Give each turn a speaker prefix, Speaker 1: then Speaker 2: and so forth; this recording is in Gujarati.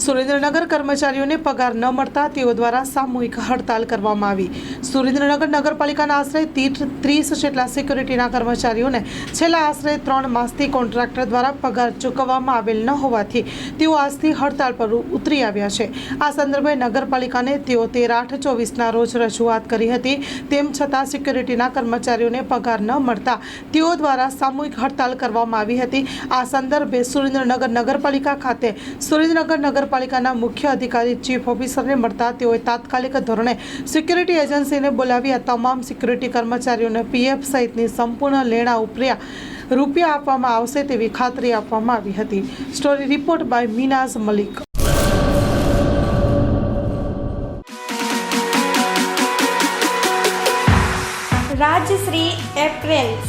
Speaker 1: સુરેન્દ્રનગર કર્મચારીઓને પગાર ન મળતા તેઓ દ્વારા સામૂહિક હડતાલ કરવામાં આવી. સુરેન્દ્રનગર નગરપાલિકાના આશરે તીર- ત્રીસ જેટલા સિક્યુરિટીના કર્મચારીઓને છેલ્લા આશરે ત્રણ માસથી કોન્ટ્રાક્ટર દ્વારા પગાર ચૂકવવામાં આવેલ ન હોવાથી તેઓ આજથી હડતાળ પર ઉતરી આવ્યા છે. આ સંદર્ભે નગરપાલિકાને તેઓ તેર આઠ ચોવીસના રોજ રજૂઆત કરી હતી. તેમ છતાં સિક્યુરિટીના કર્મચારીઓને પગાર ન મળતા તેઓ દ્વારા સામૂહિક હડતાલ કરવામાં આવી હતી. આ સંદર્ભે સુરેન્દ્રનગર નગરપાલિકા ખાતે સુરેન્દ્રનગર નગરપાલિકાના મુખ્ય અધિકારી, ચીફ ઓફિસરને મળતા તેઓએ તાત્કાલિક ધોરણે સિક્યુરિટી એજન્સીને બોલાવી આ તમામ સિક્યુરિટી કર્મચારીઓને પીએફ સહિતની સંપૂર્ણ લેણા ઉપર્યા રૂપિયા આપવામાં આવશે તેવી ખાતરી આપવામાં આવી હતી. Story report by Minaz Malik.
Speaker 2: Rajshree apparels.